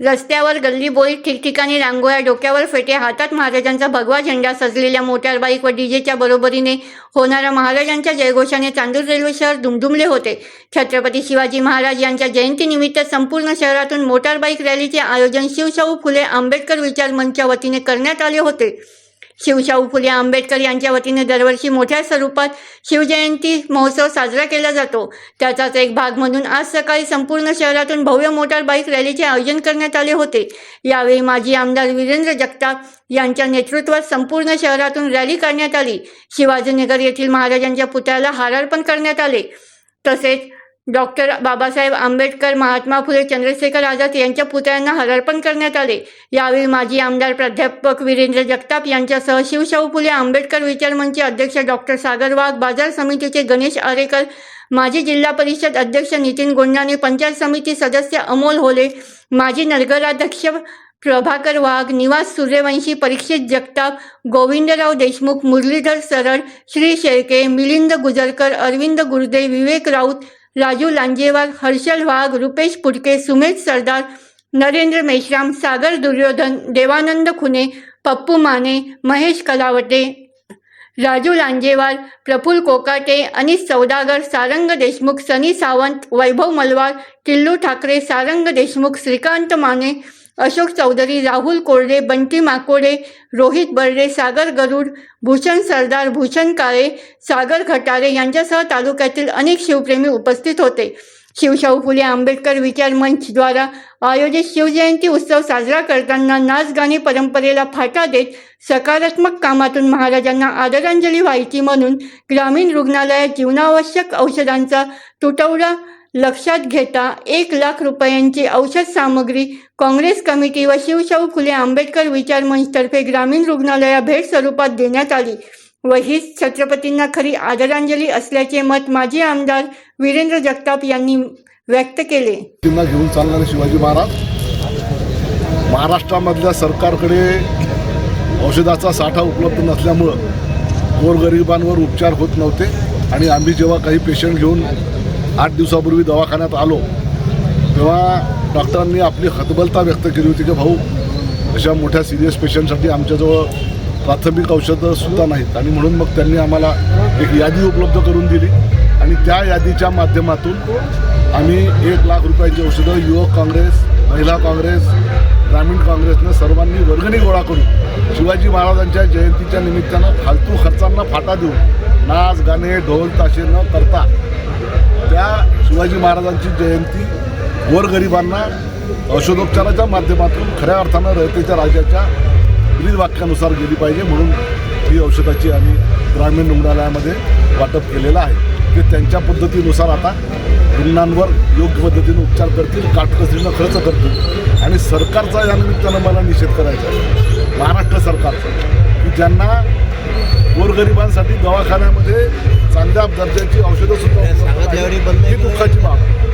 रस्त्यावर गल्ली ठिकठिकाणी रांगोळ्या डोक्यावर फेटे हातात महाराजांचा भगवा झेंडा सजलेल्या मोटार बाईक व डीजेच्या बरोबरीने होणाऱ्या महाराजांच्या जयघोषाने चांदूर रेल्वे शहर दुमदुमले होते. छत्रपती शिवाजी महाराज यांच्या जयंतीनिमित्त संपूर्ण शहरातून मोटार बाईक रॅलीचे आयोजन शिवशाहू फुले आंबेडकर विचार मंचच्या वतीने करण्यात आले होते. शिवशाहू फुले आंबेडकर यांच्या वतीने दरवर्षी मोठ्या स्वरूपात शिवजयंती महोत्सव साजरा केला जातो. त्याचाच एक भाग म्हणून आज सकाळी संपूर्ण शहरातून भव्य मोटार बाईक रॅलीचे आयोजन करण्यात आले होते. यावेळी माजी आमदार वीरेंद्र जगताप यांच्या नेतृत्वात संपूर्ण शहरातून रॅली करण्यात आली. शिवाजीनगर येथील महाराजांच्या पुतळ्याला हारार्पण करण्यात आले. तसेच डॉक्टर बाबासाहेब आंबेडकर महात्मा फुले चंद्रशेखर आझाद यांच्या पुतळ्यांना हारार्पण करण्यात आले. यावेळी माजी आमदार प्राध्यापक वीरेंद्र जगताप यांच्यासह शिवशाहू फुले आंबेडकर विचार मंचचे अध्यक्ष डॉक्टर सागर वाघ बाजार समितीचे गणेश आरेकर माजी जिल्हा परिषद अध्यक्ष नितीन गोंडाणे पंचायत समिती सदस्य अमोल होले माजी नगराध्यक्ष प्रभाकर वाघ निवास सूर्यवंशी परीक्षित जगताप गोविंदराव देशमुख मुरलीधर सरळ श्री शेळके मिलिंद गुजरकर अरविंद गुरुदेव विवेक राऊत राजू लांजेवार हर्षल वाघ रुपेश पुडके सुमेध सरदार नरेंद्र मेश्राम सागर दुर्योधन देवानंद खुने पप्पू माने महेश कलावटे राजू लांजेवार प्रफुल कोकाटे अनिस सौदागर सारंग देशमुख सनी सावंत वैभव मलवार टिल्लू ठाकरे सारंग देशमुख श्रीकांत माने अशोक चौधरी राहुल कोरडे बंटी माकोडे रोहित बर्डे सागर गरुड भूषण सरदार भूषण काळे सागर खटारे यांच्यासह तालुक्यातील अनेक शिवप्रेमी उपस्थित होते. शिवशाहू फुले आंबेडकर विचार मंचद्वारा आयोजित शिवजयंती उत्सव साजरा करताना नाचगाणी परंपरेला फाटा देत सकारात्मक कामातून महाराजांना आदरांजली व्हायची म्हणून ग्रामीण रुग्णालयात जीवनावश्यक औषधांचा तुटवडा लक्षात घेता एक लाख रुपयांची औषध सामग्री काँग्रेस कमिटी व शिवशाहू फुले आंबेडकर विचार मंचतर्फे ग्रामीण रुग्णालया भेट स्वरूपात देण्यात आली. व हीच छत्रपतींना खरी आदरांजली असल्याचे मत माजी आमदार वीरेंद्र जगताप यांनी व्यक्त केले. घेऊन चालणारे शिवाजी महाराज महाराष्ट्रामधल्या सरकारकडे औषधाचा साठा उपलब्ध नसल्यामुळं गोरगरिबांवर उपचार होत नव्हते आणि आम्ही जेव्हा काही पेशंट घेऊन आठ दिवसापूर्वी दवाखान्यात आलो. तेव्हा डॉक्टरांनी आपली हतबलता व्यक्त केली होती की भाऊ अशा मोठ्या सिरियस पेशंटसाठी आमच्याजवळ प्राथमिक औषधं सुद्धा नाहीत. आणि म्हणून मग त्यांनी आम्हाला एक यादी उपलब्ध करून दिली. आणि त्या यादीच्या माध्यमातून आम्ही एक लाख रुपयाची औषधं युवक काँग्रेस महिला काँग्रेस ग्रामीण काँग्रेसनं सर्वांनी वर्गणी गोळा करून शिवाजी महाराजांच्या जयंतीच्या निमित्तानं फालतू खर्चांना फाटा देऊन नाच गाणे ढोल ताशे न करता त्या शिवाजी महाराजांची जयंती गोरगरिबांना औषधोपचाराच्या माध्यमातून खऱ्या अर्थानं रयतेच्या राजाच्या विविध वाक्यानुसार गेली पाहिजे म्हणून ही औषधाची आम्ही ग्रामीण रुग्णालयामध्ये वाटप केलेलं आहे. ते त्यांच्या पद्धतीनुसार आता रुग्णांवर योग्य पद्धतीने उपचार करतील काटकसरीनं खर्च करतील. आणि सरकारचा या निमित्तानं मला निषेध करायचा आहे. महाराष्ट्र सरकारचा की ज्यांना गोरगरिबांसाठी दवाखान्यामध्ये चांगल्या दर्जाची औषधं सुद्धा. ही दुःखाची बाब